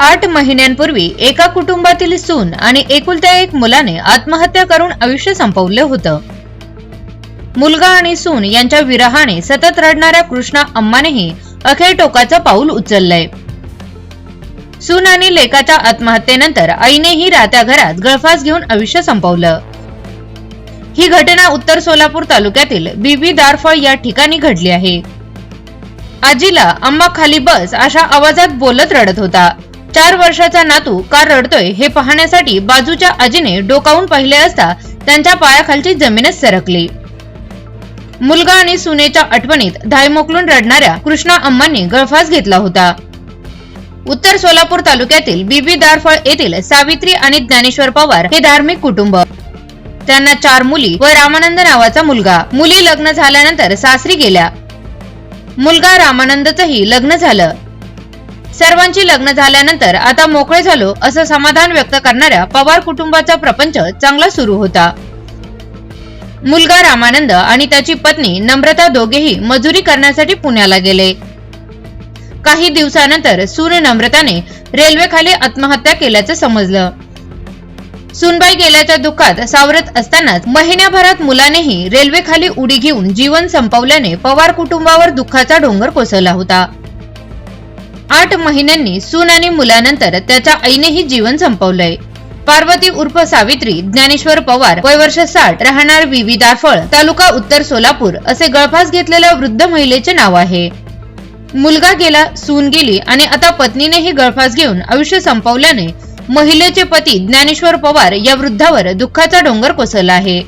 आठ महिन्यांपूर्वी एका कुटुंबातील सून आणि एकुलत्या एक मुलाने आत्महत्या करून आयुष्य संपवले होतं. मुलगा आणि सून यांच्या विरहाने सतत रडणाऱ्या कृष्णा अम्मानेही अखेर टोकाचं पाऊल उचललंय. सून आणि लेकाच्या आत्महत्येनंतर आईनेही राहत्या घरात गळफास घेऊन आयुष्य संपवलं. ही घटना उत्तर सोलापूर तालुक्यातील बीबी दारफळ या ठिकाणी घडली आहे. आजीला अम्मा खाली बस अशा आवाजात बोलत रडत होता. चार वर्षाचा नातू का रडतोय हे पाहण्यासाठी बाजूच्या आजीने डोकावून पाहिले असता त्यांच्या पायाखालची जमीनच सरकली. मुलगा आणि सुनेच्या आठवणीत धायमोकलून रडणाऱ्या कृष्णा अम्मांनी गळफास घेतला होता. उत्तर सोलापूर तालुक्यातील बीबी दारफळ येथील सावित्री आणि ज्ञानेश्वर पवार हे धार्मिक कुटुंब. त्यांना चार मुली व रामानंद नावाचा मुलगा. मुली लग्न झाल्यानंतर सासरी गेल्या. मुलगा रामानंदचंही लग्न झालं. सर्वांची लग्न झाल्यानंतर आता मोकळे झालो असं समाधान व्यक्त करणाऱ्या पवार कुटुंबाचा प्रपंच चांगला सुरू होता. मुलगा रामानंद आणि त्याची पत्नी नम्रता दोघेही मजुरी करण्यासाठी पुण्याला गेले. काही दिवसानंतर सून नम्रताने रेल्वेखाली आत्महत्या केल्याचं समजलं. सुनबाई गेल्याच्या दुःखात सावरत असतानाच महिन्याभरात मुलानेही रेल्वेखाली उडी घेऊन जीवन संपवल्याने पवार कुटुंबावर दुःखाचा डोंगर कोसळला होता. आठ महिन्यांनी सून आणि मुलानंतर त्याच्या आईनेही जीवन संपवलंय. पार्वती उर्फ सावित्री ज्ञानेश्वर पवार वय वर्ष साठ राहणार विवी दाफळ तालुका उत्तर सोलापूर असे गळफास घेतलेल्या वृद्ध महिलेचे नाव आहे. मुलगा गेला सून गेली आणि आता पत्नीनेही गळफास घेऊन आयुष्य संपवल्याने महिलेचे पती ज्ञानेश्वर पवार या वृद्धावर दुःखाचा डोंगर कोसळला आहे.